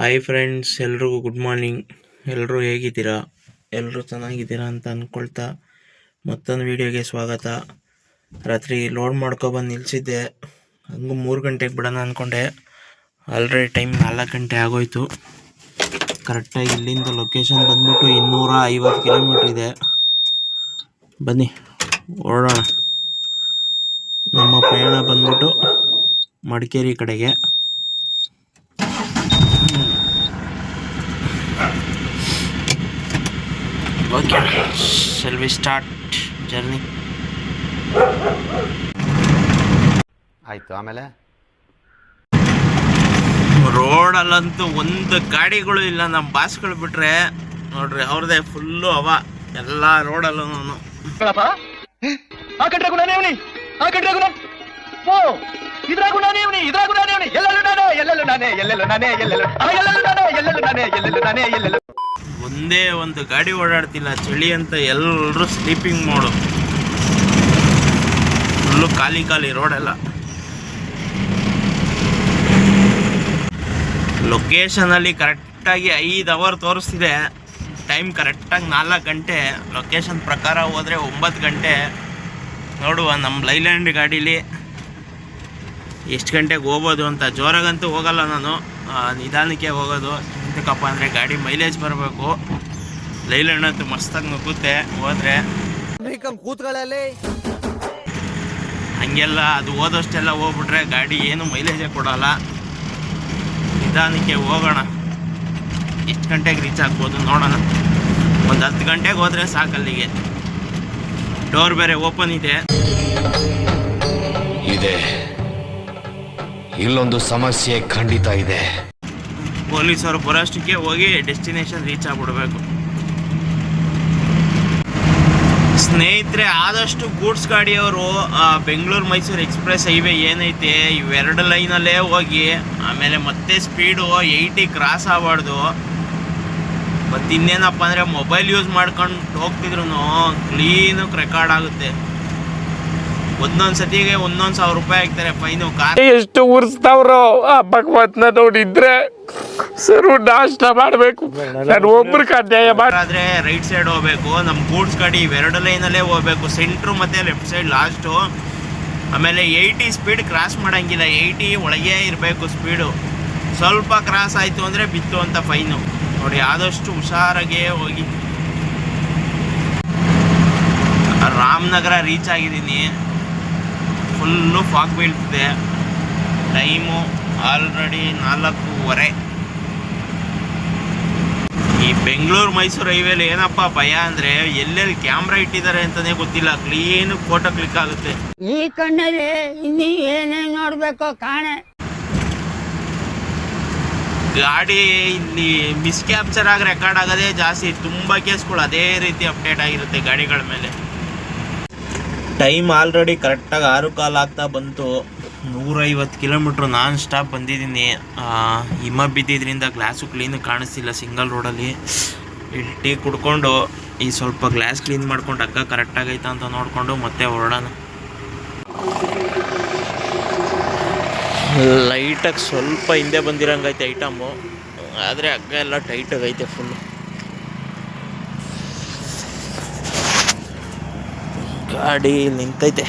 Hi friends ಎಲ್ರಿಗೂ good morning ಎಲ್ಲರೂ ಹೇಗಿದ್ದೀರಾ? ಎಲ್ಲರೂ ಚೆನ್ನಾಗಿದ್ದೀರಾ ಅಂತ ಅಂದ್ಕೊಳ್ತಾ ಮತ್ತೊಂದು ವೀಡಿಯೋಗೆ ಸ್ವಾಗತ. ರಾತ್ರಿ ಲೋಡ್ ಮಾಡ್ಕೊಬಂದು ನಿಲ್ಲಿಸಿದ್ದೆ ಹಂಗೂ ಮೂರು ಗಂಟೆಗೆ ಬಿಡೋಣ ಅಂದ್ಕೊಂಡೆ ಆಲ್ರೆಡಿ ಟೈಮ್ ನಾಲ್ಕು ಗಂಟೆ ಆಗೋಯ್ತು. ಕರೆಕ್ಟಾಗಿ ಇಲ್ಲಿಂದ ಲೊಕೇಶನ್ ಬಂದ್ಬಿಟ್ಟು ಇನ್ನೂರ ಐವತ್ತು ಕಿಲೋಮೀಟ್ರ್ ಇದೆ. ಬನ್ನಿ ಹೊರಡೋಣ ನಮ್ಮ ಪ್ರಯಾಣ ಬಂದ್ಬಿಟ್ಟು ಮಡಿಕೇರಿ ಕಡೆಗೆ. Okay shall we start journey ಆಯ್ತು ಆಮೇಲೆ? ರೋಡಲ್ಲಂತೂ ಒಂದು ಗಾಡಿಗಳು ಇಲ್ಲ ನಮ್ಮ ಬಾಸ್ಗಳು ಬಿಟ್ರೆ. ನೋಡ್ರಿ ಅವ್ರದೇ ಫುಲ್ಲು ಅವ ಎಲ್ಲ ರೋಡಲ್ಲೂ ನಾನು. ಕಟ್ರೆ ಗುಣನೇ ಅವನಿ ಆ ಕಟ್ರೆ ಗುಣ? ಓ ಇದ್ರ ಗುಣನೇ ಅವನಿ ಎಲ್ಲೆಲ್ಲೂ ನಾನೇ ಎಲ್ಲೆಲ್ಲೂ ನಾನೇ ಎಲ್ಲೆಲ್ಲೂ ನಾನೇ ಎಲ್ಲೆಲ್ಲೂ ಎಲ್ಲೆಲ್ಲೂ ನಾನೇ ಎಲ್ಲೆಲ್ಲೂ ನಾನೇ ಎಲ್ಲೆಲ್ಲೂ ನಾನೇ ಎಲ್ಲೆಲ್ಲೂ ಒಂದೇ ಒಂದು ಗಾಡಿ ಓಡಾಡ್ತಿಲ್ಲ, ಚಳಿ ಅಂತ ಎಲ್ಲರೂ ಸ್ಲೀಪಿಂಗ್ ಮೋಡು ಫುಲ್ಲು ಖಾಲಿ ಖಾಲಿ ರೋಡೆಲ್ಲ ಲೊಕೇಶನಲ್ಲಿ ಕರೆಕ್ಟಾಗಿ ಐದು ಅವರ್ ತೋರಿಸ್ತಿದೆ. ಟೈಮ್ ಕರೆಕ್ಟಾಗಿ ನಾಲ್ಕು ಗಂಟೆ. ಲೊಕೇಶನ್ ಪ್ರಕಾರ ಹೋದರೆ ಒಂಬತ್ತು ಗಂಟೆ. ನೋಡುವ ನಮ್ಮ ಲೈಲ್ಯಾಂಡ್ ಗಾಡೀಲಿ ಎಷ್ಟು ಗಂಟೆಗೆ ಹೋಗ್ಬೋದು ಅಂತ. ಜೋರಾಗಂತೂ ಹೋಗಲ್ಲ ನಾನು. ನಿಧಾನಕ್ಕೆ ಹೋಗೋದು. ಎಂತಕ್ಕಪ್ಪ ಅಂದರೆ ಗಾಡಿ ಮೈಲೇಜ್ ಬರಬೇಕು. ಲೈಲ್ಯಾಂಡ್ ಮಸ್ತಾಗಿ ಮಸ್ತಾಗಿ ನುಗ್ಗುತ್ತೆ ಹೋದರೆ. ಕೂತ್ಗಳಲ್ಲಿ. ಹಂಗೆಲ್ಲ ಅದು ಹೋದಷ್ಟೆಲ್ಲ ಹೋಗ್ಬಿಟ್ರೆ ಗಾಡಿ ಏನು ಮೈಲೇಜೇ ಕೊಡಲ್ಲ. ನಿಧಾನಕ್ಕೆ ಹೋಗೋಣ. ಎಷ್ಟು ಗಂಟೆಗೆ ರೀಚ್ ಆಗ್ಬೋದು ನೋಡೋಣ. ಒಂದು ಹತ್ತು ಗಂಟೆಗೆ ಹೋದರೆ ಸಾಕು ಅಲ್ಲಿಗೆ. ಡೋರ್ ಬೇರೆ ಓಪನ್ ಇದೆ. ಇದೆ. ಇಲ್ಲೊಂದು ಸಮಸ್ಯೆ ಖಂಡಿತ ಇದೆ. ಪೊಲೀಸರು ಬರೋಷ್ಟಕ್ಕೆ ಹೋಗಿ ಡೆಸ್ಟಿನೇಷನ್ ರೀಚ್ ಆಗಿಬಿಡಬೇಕು. ಸ್ನೇಹಿತರೆ, ಆದಷ್ಟು ಗೂಡ್ಸ್ ಗಾಡಿಯವರು ಬೆಂಗಳೂರು ಮೈಸೂರು ಎಕ್ಸ್ಪ್ರೆಸ್ ಹೈವೇ ಏನೈತೆ, ಇವೆರಡು ಲೈನಲ್ಲೇ ಹೋಗಿ, ಆಮೇಲೆ ಮತ್ತೆ ಸ್ಪೀಡು ಏಯ್ಟಿ ಕ್ರಾಸ್ ಆಗಬಾರ್ದು. ಮತ್ತು ಇನ್ನೇನಪ್ಪ ಅಂದರೆ, ಮೊಬೈಲ್ ಯೂಸ್ ಮಾಡ್ಕೊಂಡು ಹೋಗ್ತಿದ್ರು ಕ್ಲೀನಾಗಿ ರೆಕಾರ್ಡ್ ಆಗುತ್ತೆ. ಒಂದೊಂದು ಸತಿಗೆ ಒಂದೊಂದು ಸಾವಿರ ರೂಪಾಯಿ ಹಾಕ್ತಾರೆ ಫೈನು ಕಾರ್ ಎಷ್ಟು ಉರ್ಸ್ತಾವ್ರು? ಆ ಭಗವತ್ನ ನೋಡಿದ್ರೆ ಸರು ನಾಷ್ಟ ಮಾಡಬೇಕು. ನಾನು ಒಬ್ರಿಗೆ ಅನ್ಯಾಯ ಮಾಡಿ ಆದ್ರೆ ರೈಟ್ ಸೈಡ್ ಹೋಗ್ಬೇಕು ನಮ್ಮ ಗೂಡ್ಸ್ ಗಾಡಿ ಇವೆರಡು ಲೈನಲ್ಲೇ ಹೋಗ್ಬೇಕು ಸೆಂಟ್ರು ಮತ್ತೆ ಲೆಫ್ಟ್ ಸೈಡ್ ಲಾಸ್ಟು ಆಮೇಲೆ ಏಯ್ಟಿ ಸ್ಪೀಡ್ ಕ್ರಾಸ್ ಮಾಡಂಗಿಲ್ಲ ಏಯ್ಟಿ ಒಳಗೆ ಇರಬೇಕು ಸ್ಪೀಡು ಸ್ವಲ್ಪ ಕ್ರಾಸ್ ಆಯಿತು ಅಂದರೆ ಬಿತ್ತು ಅಂತ ಫೈನು ನೋಡಿ ಆದಷ್ಟು ಹುಷಾರಾಗೇ ಹೋಗಿ. ರಾಮನಗರ ರೀಚ್ ಆಗಿದ್ದೀನಿ. ಫುಲ್ಲು ಫಾಗ್ ಬೀಳ್ತಿದೆ. ಟೈಮು ಆಲ್ರೆಡಿ ನಾಲ್ಕೂವರೆ. ಈ ಬೆಂಗಳೂರು ಮೈಸೂರು ಹೈವೇಲಿ ಏನಪ್ಪ ಭಯ ಅಂದ್ರೆ ಎಲ್ಲೆಲ್ಲಿ ಕ್ಯಾಮ್ರಾ ಇಟ್ಟಿದ್ದಾರೆ ಅಂತಾನೆ ಗೊತ್ತಿಲ್ಲ. ಕ್ಲೀನ್ ಫೋಟೋ ಕ್ಲಿಕ್ ಆಗುತ್ತೆ. ಈ ಕಣ್ಣಲ್ಲಿ ಇನ್ನೀ ಏನೇನು ನೋಡ್ಬೇಕು ಕಾಣೆ. ಗಾಡಿ ಇಲ್ಲಿ ಮಿಸ್ ಕ್ಯಾಪ್ಚರ್ ಆಗಿ ರೆಕಾರ್ಡ್ ಆಗೋದೇ ಜಾಸ್ತಿ. ತುಂಬ ಕೇಸ್ಗಳು ಅದೇ ರೀತಿ ಅಪ್ಡೇಟ್ ಆಗಿರುತ್ತೆ ಗಾಡಿಗಳ ಮೇಲೆ. ಟೈಮ್ ಆಲ್ರೆಡಿ ಕರೆಕ್ಟಾಗಿ ಆರು ಕಾಲ್ ಆಗ್ತಾ ಬಂತು. ನೂರೈವತ್ತು ಕಿಲೋಮೀಟ್ರ್ ನಾನ್ ಸ್ಟಾಪ್ ಬಂದಿದ್ದೀನಿ ಹಿಮ ಬಿದ್ದಿದ್ರಿಂದ ಗ್ಲಾಸು ಕ್ಲೀನ್ ಕಾಣಿಸ್ತಿಲ್ಲ ಸಿಂಗಲ್ ರೋಡಲ್ಲಿ ಟೀ ಕುಡ್ಕೊಂಡು, ಈ ಸ್ವಲ್ಪ ಗ್ಲಾಸ್ ಕ್ಲೀನ್ ಮಾಡ್ಕೊಂಡು ಅಕ್ಕ ಕರೆಕ್ಟಾಗೈತಾ ಅಂತ ನೋಡಿಕೊಂಡು ಮತ್ತೆ ಹೊರಡೋಣ. ಲೈಟಾಗಿ ಸ್ವಲ್ಪ ಹಿಂದೆ ಬಂದಿರಂಗೈತೆ ಐಟಮು ಆದರೆ ಹಗ್ಗ ಎಲ್ಲ ಟೈಟಾಗೈತೆ ಫುಲ್ಲು ಗಾಡಿ ನಿಂತೈತೆ.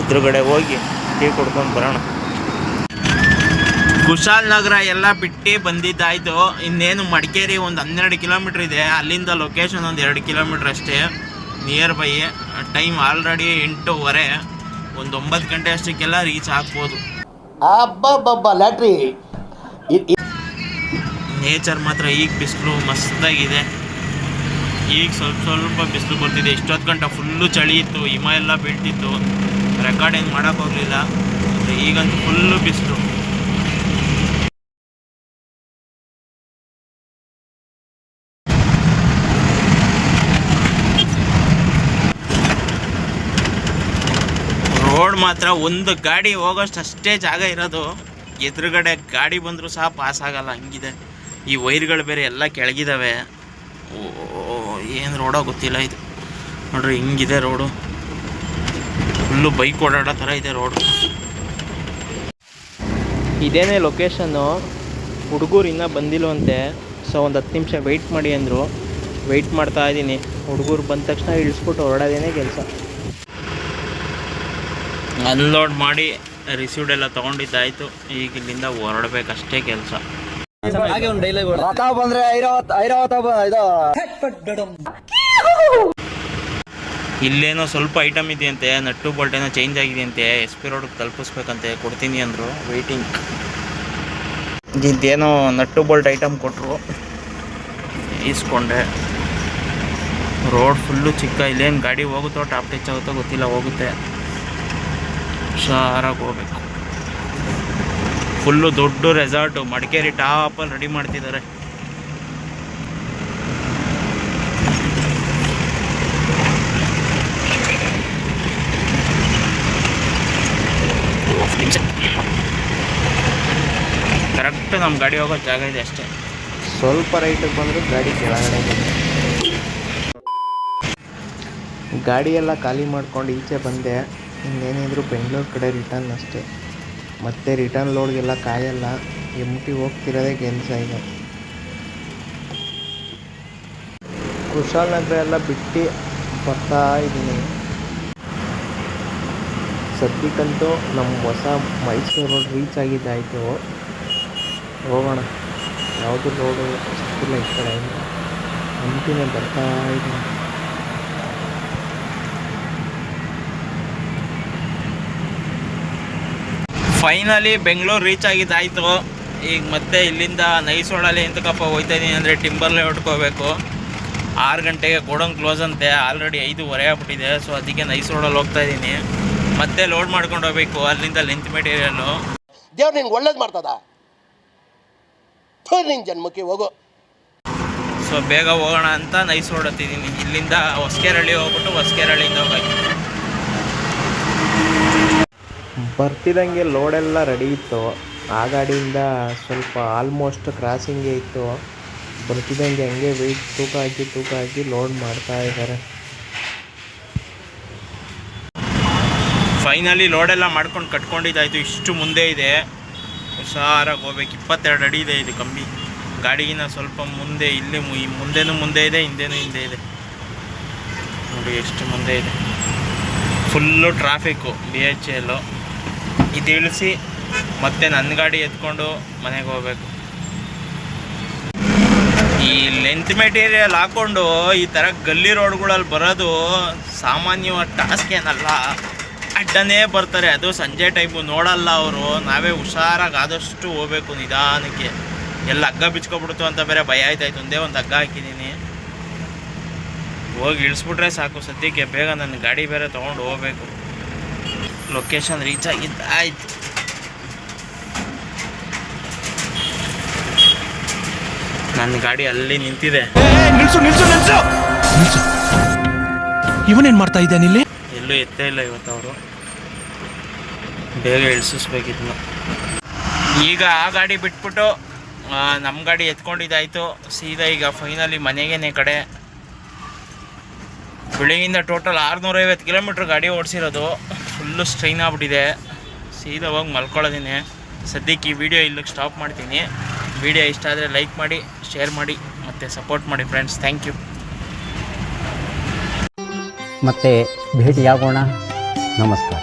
ಎದುರುಗಡೆ ಹೋಗಿ ಟೀ ಕುಡ್ಕೊಂಡು ಬರೋಣ. ಕುಶಾಲ್ ನಗರ ಎಲ್ಲ ಬಿಟ್ಟು ಬಂದಿದ್ದಾಯ್ತು. ಇನ್ನೇನು ಮಡಿಕೇರಿ ಒಂದು ಹನ್ನೆರಡು ಕಿಲೋಮೀಟ್ರ್ ಇದೆ. ಅಲ್ಲಿಂದ ಲೊಕೇಶನ್ ಒಂದು ಎರಡು ಕಿಲೋಮೀಟ್ರ್ ಅಷ್ಟೇ. ನಿಯರ್ ಬೈ ಟೈಮ್ ಆಲ್ರೆಡಿ ಎಂಟೂವರೆ. ಒಂದು ಒಂಬತ್ತು ಗಂಟೆ ಅಷ್ಟಕ್ಕೆಲ್ಲ ರೀಚ್ ಆಗ್ಬೋದು. ನೇಚರ್ ಮಾತ್ರ ಈಗ ಬಿಸಿಲು ಮಸ್ತಾಗಿದೆ. ಈಗ ಸ್ವಲ್ಪ ಸ್ವಲ್ಪ ಬಿಸಿಲು ಬರ್ತಿದೆ ಇಷ್ಟೊತ್ತು ಗಂಟೆ ಫುಲ್ಲು ಚಳಿ ಇತ್ತು. ಹಿಮ ಎಲ್ಲ ಬೀಳ್ತಿತ್ತು. ರೆಕಾರ್ಡಿಂಗ್ ಮಾಡೋಕ್ಕಾಗಲಿಲ್ಲ ಈಗಂತೂ ಫುಲ್ಲು ಬಿಸಿಲು. ರೋಡ್ ಮಾತ್ರ ಒಂದು ಗಾಡಿ ಹೋಗೋಷ್ಟು ಅಷ್ಟೇ ಜಾಗ ಇರೋದು. ಎದುರುಗಡೆ ಗಾಡಿ ಬಂದರೂ ಸಹ ಪಾಸ್ ಆಗಲ್ಲ. ಹಂಗಿದೆ. ಈ ವೈರ್ಗಳು ಬೇರೆ ಎಲ್ಲ ಕೆಳಗಿದ್ದಾವೆ ಓ ಏನು ರೋಡೋ ಗೊತ್ತಿಲ್ಲ ಇದು. ನೋಡ್ರಿ ಹಿಂಗಿದೆ ರೋಡು. ಫುಲ್ಲು ಬೈಕ್ ಓಡಾಡೋ ಥರ ಇದೆ ರೋಡು. ಇದೇನೇ ಲೊಕೇಶನ್ನು ಹುಡುಗರು ಇನ್ನೂ ಬಂದಿಲ್ಲವಂತೆ ಸೊ ಒಂದು ಹತ್ತು ನಿಮಿಷ ವೆಯ್ಟ್ ಮಾಡಿ ಅಂದರು. ವೆಯ್ಟ್ ಮಾಡ್ತಾ ಇದ್ದೀನಿ. ಹುಡುಗರು ಬಂದ ತಕ್ಷಣ ಇಳಿಸ್ಬಿಟ್ಟು ಹೊರಡೋದೇನೆ ಕೆಲಸ. ಅನ್ಲೋಡ್ ಮಾಡಿ ರಿಸೀವ್ಡ್ ಎಲ್ಲ ತೊಗೊಂಡಿದ್ದಾಯಿತು. ಈಗ ಇಲ್ಲಿಂದ ಹೊರಡಬೇಕಷ್ಟೇ ಕೆಲಸ. ರಥ ಬಂದ್ರೆ ಐರಾವತ್ ಐರಾವತ ಇದು. ಇಲ್ಲೇನೋ ಸ್ವಲ್ಪ ಐಟಮ್ ಇದೆಯಂತೆ ನಟ್ಟು ಬೋಲ್ಟ್ ಏನೋ ಚೇಂಜ್ ಆಗಿದೆಯಂತೆ ಎಸ್ ಪಿ ರೋಡ್ ತಲುಪಿಸ್ಬೇಕಂತೆ ಕೊಡ್ತೀನಿ ಅಂದ್ರು ವೆಯ್ಟಿಂಗ್ ಇದೇನೋ ನಟ್ಟು ಬೋಲ್ಟ್ ಐಟಮ್ ಕೊಟ್ಟರು ಈಸ್ಕೊಂಡೆ. ರೋಡ್ ಫುಲ್ಲು ಚಿಕ್ಕ ಇಲ್ಲೇನು ಗಾಡಿ ಹೋಗುತ್ತೋ ಟಾಪ್ ಟಚ್ ಆಗುತ್ತೋ ಗೊತ್ತಿಲ್ಲ ಹೋಗುತ್ತೆ. ಹುಷಾರಾಗಿ ಹೋಗ್ಬೇಕು. ಫುಲ್ಲು ದೊಡ್ಡ ರೆಸಾರ್ಟು ಮಡಿಕೇರಿ ಟಾಪಲ್ಲಿ ರೆಡಿ ಮಾಡ್ತಿದ್ದಾರೆ. ಕರೆಕ್ಟ್ ನಮ್ಮ ಗಾಡಿ ಹೋಗೋ ಜಾಗ ಇದೆ ಅಷ್ಟೇ. ಸ್ವಲ್ಪ ರೈಟಿಗೆ ಬಂದರೂ ಗಾಡಿ ಕೆಳಗಡೆ ಗಾಡಿಯೆಲ್ಲ ಖಾಲಿ ಮಾಡ್ಕೊಂಡು ಈಚೆ ಬಂದೆ. ಇನ್ನೇನಿದ್ರು ಬೆಂಗಳೂರು ಕಡೆ ರಿಟರ್ನ್ ಅಷ್ಟೇ. ಮತ್ತೆ ರಿಟರ್ನ್ ಲೋಡ್ಗೆಲ್ಲ ಕಾಯಲ್ಲ. ಎಮ್ಟಿ ಹೋಗ್ತಿರೋದೇ ಕೆಲಸ ಈಗ. ಕುಶಾಲ್ ನಗರ ಎಲ್ಲ ಬಿಟ್ಟು ಬರ್ತಾ ಇದ್ದೀನಿ. ಸದ್ಯಕ್ಕಂತೂ ನಮ್ಮ ಹೊಸ ಮೈಸೂರು ರೋಡ್ ರೀಚ್ ಆಗಿದ್ದಾಯಿತು ಹೋಗೋಣ. ಯಾವುದು ರೋಡು ಸಿಕ್ಕಿಲ್ಲ ಈ ಕಡೆ ಹಂಪಿನೇ ಬರ್ತಾ ಇದ್ದೀನಿ. Finally Bengaluru reach ಆಗಿದ್ದಾಯಿತು. ಈಗ ಮತ್ತೆ ಇಲ್ಲಿಂದ ನೈಸೋಡಲ್ಲಿ ಎಂತಕಪ್ಪ ಹೋಗ್ತಾ ಇದ್ದೀನಿ ಅಂದರೆ ಟಿಂಬರ್ಲೆ ಹೊಟ್ಕೋಬೇಕು ಆರು ಗಂಟೆಗೆ ಗೋಡೌನ್ ಕ್ಲೋಸ್ ಅಂತೆ ಆಲ್ರೆಡಿ ಐದೂವರೆ ಆಗ್ಬಿಟ್ಟಿದೆ. ಸೊ ಅದಕ್ಕೆ ನೈಸೋಡಲ್ಲಿ ಹೋಗ್ತಾ ಇದ್ದೀನಿ ಮತ್ತೆ ಲೋಡ್ ಮಾಡ್ಕೊಂಡು ಹೋಗ್ಬೇಕು ಅಲ್ಲಿಂದ ಲೆಂತ್ ಮೆಟೀರಿಯಲ್ಲು ದೇವ್ರು ನಿಂಗೆ ಒಳ್ಳೇದು ಮಾಡ್ತದ? ಜನ್ಮಕ್ಕೆ ಹೋಗು. ಸೊ ಬೇಗ ಹೋಗೋಣ ಅಂತ ನೈಸ್ ಹೊಡತ್ತಿದ್ದೀನಿ ಇಲ್ಲಿಂದ ಹೊಸ್ಕೇರಳ್ಳಿ ಹೋಗ್ಬಿಟ್ಟು ಹೊಸ್ಕೇರಳ್ಳಿಯಿಂದ ಹೋಗಕ್ಕೆ ಬರ್ತಿದಂಗೆ ಲೋಡೆಲ್ಲ ರೆಡಿ ಇತ್ತು. ಆ ಗಾಡಿಯಿಂದ ಸ್ವಲ್ಪ ಆಲ್ಮೋಸ್ಟ್ ಕ್ರಾಸಿಂಗೇ ಇತ್ತು. ಬರ್ತಿದ್ದಂಗೆ ಹಂಗೆ ವೆಯ್ಟ್ ತೂಕ ಹಾಕಿ ತೂಕ ಹಾಕಿ ಲೋಡ್ ಮಾಡ್ತಾ ಇದ್ದಾರೆ. ಫೈನಲಿ ಲೋಡೆಲ್ಲ ಮಾಡ್ಕೊಂಡು ಕಟ್ಕೊಂಡಿದ್ದಾಯಿತು. ಇಷ್ಟು ಮುಂದೆ ಇದೆ. ಹುಷಾರಾಗಿ ಹೋಗ್ಬೇಕು. ಇಪ್ಪತ್ತೆರಡು ಅಡಿ ಇದೆ ಇದು ಕಮ್ಮಿ ಗಾಡಿಗಿನ ಸ್ವಲ್ಪ ಮುಂದೆ, ಇಲ್ಲಿ ಮುಂದೆನೂ ಮುಂದೆ ಇದೆ, ಹಿಂದೆನೂ ಹಿಂದೆ ಇದೆ. ನೋಡಿ ಎಷ್ಟು ಮುಂದೆ ಇದೆ. ಫುಲ್ಲು ಟ್ರಾಫಿಕ್ಕು ಬಿ ಎಚ್ ಎಲ್ಲು ಇದು ಮತ್ತೆ ನನ್ನ ಗಾಡಿ ಎತ್ಕೊಂಡು ಮನೆಗೆ ಹೋಗ್ಬೇಕು. ಈ ಲೆಂತ್ ಮೆಟೀರಿಯಲ್ ಹಾಕ್ಕೊಂಡು ಈ ಥರ ಗಲ್ಲಿ ರೋಡ್ಗಳಲ್ಲಿ ಬರೋದು ಸಾಮಾನ್ಯವಾದ ಟಾಸ್ಕ್ ಏನಲ್ಲ. ಅಡ್ಡನೇ ಬರ್ತಾರೆ. ಅದು ಸಂಜೆ ಟೈಮು ನೋಡಲ್ಲ ಅವರು. ನಾವೇ ಹುಷಾರಾಗಿ ಆದಷ್ಟು ಹೋಗ್ಬೇಕು ನಿಧಾನಕ್ಕೆ. ಎಲ್ಲ ಹಗ್ಗ ಬಿಚ್ಕೊಬಿಡ್ತು ಅಂತ ಬೇರೆ ಭಯ ಆಯ್ತಾಯ್ತು. ಒಂದೇ ಒಂದು ಹಗ್ಗ ಹಾಕಿದ್ದೀನಿ. ಹೋಗಿ ಇಳಿಸ್ಬಿಟ್ರೆ ಸಾಕು. ಸದ್ಯಕ್ಕೆ ಬೇಗ ನನ್ನ ಗಾಡಿ ಬೇರೆ ತೊಗೊಂಡು ಹೋಗ್ಬೇಕು. ಲೊಕೇಶನ್ ರೀಚ್ ಆಗಿದ್ದು ಆಯ್ತು ನನ್ನ ಗಾಡಿ ಅಲ್ಲಿ ನಿಂತಿದೆ. ನಿಲ್ಸು ನಿಲ್ಸು ನಿಲ್ಸು! ನಿಲ್ಸು. ಇವನೇನು ಮಾಡ್ತಾ ಇದ್ದಾನೆ ಇಲ್ಲಿ? ಎಲ್ಲೂ ಎತ್ತೇ ಇಲ್ಲ ಇವತ್ತು ಅವರು. ಬೇಗ ಇಳಿಸಿಸ್ಬೇಕಿದ್ನು. ಈಗ ಆ ಗಾಡಿ ಬಿಟ್ಬಿಟ್ಟು ನಮ್ಮ ಗಾಡಿ ಎತ್ಕೊಂಡಿದ್ದಾಯಿತು. ಸೀದಾ ಈಗ ಫೈನಲಿ ಮನೆಗೇನೆ ಕಡೆ. ಬೆಳಿಗ್ಗೆಯಿಂದ ಟೋಟಲ್ ಆರುನೂರೈವತ್ತು ಕಿಲೋಮೀಟ್ರ್ ಗಾಡಿ ಓಡಿಸಿರೋದು. ಫುಲ್ಲು ಸ್ಟ್ರೈನ್ ಆಗ್ಬಿಟ್ಟಿದೆ. ಸೀದಾ ಹೋಗಿ ಮಲ್ಕೊಳ್ಳೋದೀನಿ. ಸದ್ಯಕ್ಕೆ ಈ ವಿಡಿಯೋ ಇಲ್ಲಿಗೆ ಸ್ಟಾಪ್ ಮಾಡ್ತೀನಿ. ವಿಡಿಯೋ ಇಷ್ಟ ಆದರೆ ಲೈಕ್ ಮಾಡಿ ಶೇರ್ ಮಾಡಿ, ಮತ್ತು ಸಪೋರ್ಟ್ ಮಾಡಿ ಫ್ರೆಂಡ್ಸ್ ಥ್ಯಾಂಕ್ ಯು ಮತ್ತೆ ಭೇಟಿಯಾಗೋಣ. ನಮಸ್ಕಾರ.